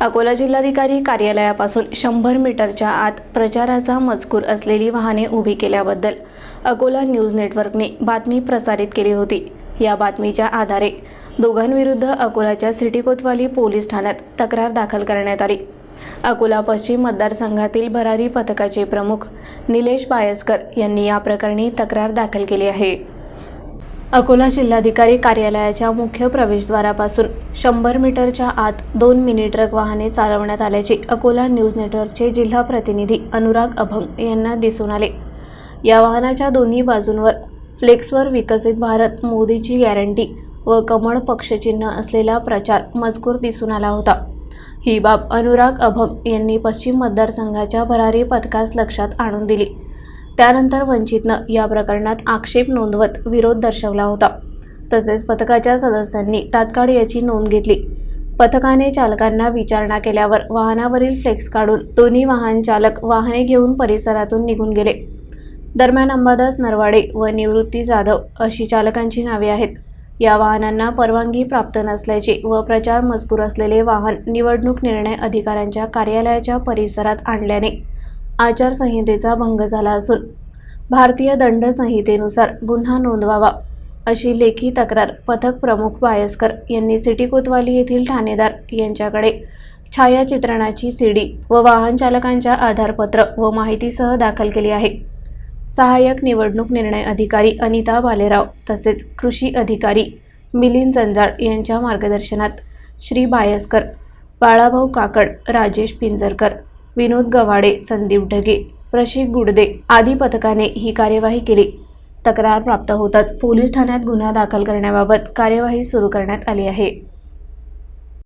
अकोला जिल्हाधिकारी कार्यालयापासून शंभर मीटरच्या आत प्रचाराचा मजकूर असलेली वाहने उभी केल्याबद्दल अकोला न्यूज नेटवर्कने बातमी प्रसारित केली होती. या बातमीच्या आधारे दोघांविरुद्ध अकोलाच्या सिटी कोतवाली पोलीस ठाण्यात तक्रार दाखल करण्यात आली. अकोला पश्चिम मतदारसंघातील भरारी पथकाचे प्रमुख निलेश पायसकर यांनी या प्रकरणी तक्रार दाखल केली आहे. अकोला जिल्हाधिकारी कार्यालयाच्या मुख्य प्रवेशद्वारापासून शंभर मीटरच्या आत दोन मिनी ट्रक वाहने चालवण्यात आल्याचे अकोला न्यूज नेटवर्कचे जिल्हा प्रतिनिधी अनुराग अभंग यांना दिसून आले. या वाहनाच्या दोन्ही बाजूंवर फ्लेक्सवर विकसित भारत मोदीची गॅरंटी व कमळ पक्षचिन्ह असलेला प्रचार मजकूर दिसून आला होता. ही बाब अनुराग अभंग यांनी पश्चिम मतदारसंघाच्या भरारी पथकास लक्षात आणून दिली. त्यानंतर वंचितनं या प्रकरणात आक्षेप नोंदवत विरोध दर्शवला होता. तसेच पथकाच्या सदस्यांनी तात्काळ याची नोंद घेतली. पथकाने चालकांना विचारणा केल्यावर वाहनावरील फ्लेक्स काढून दोन्ही वाहन चालक वाहने घेऊन परिसरातून निघून गेले. दरम्यान अंबादास नरवाडे व निवृत्ती जाधव अशी चालकांची नावे आहेत. या वाहनांना परवानगी प्राप्त नसल्याचे व प्रचार मजकूर असलेले वाहन निवडणूक निर्णय अधिकाऱ्यांच्या कार्यालयाच्या परिसरात आणल्याने आचारसंहितेचा भंग झाला असून भारतीय दंड संहितेनुसार गुन्हा नोंदवावा अशी लेखी तक्रार पथक प्रमुख बायस्कर यांनी सिटी कोतवाली येथील ठाणेदार यांच्याकडे छायाचित्रणाची सीडी व वाहन चालकांच्या आधारपत्र व माहितीसह दाखल केली आहे. सहाय्यक निवडणूक निर्णय अधिकारी अनिता बालेराव तसेच कृषी अधिकारी मिलिंद जंजाळ यांच्या मार्गदर्शनात श्री बायस्कर बाळाभाऊ काकड राजेश पिंजरकर विनोद गव्हाडे संदीप ढगे प्रशिक गुडदे आदी पथकाने ही कार्यवाही केली. तक्रार प्राप्त होताच पोलीस ठाण्यात गुन्हा दाखल करण्याबाबत कार्यवाही सुरू करण्यात आली आहे.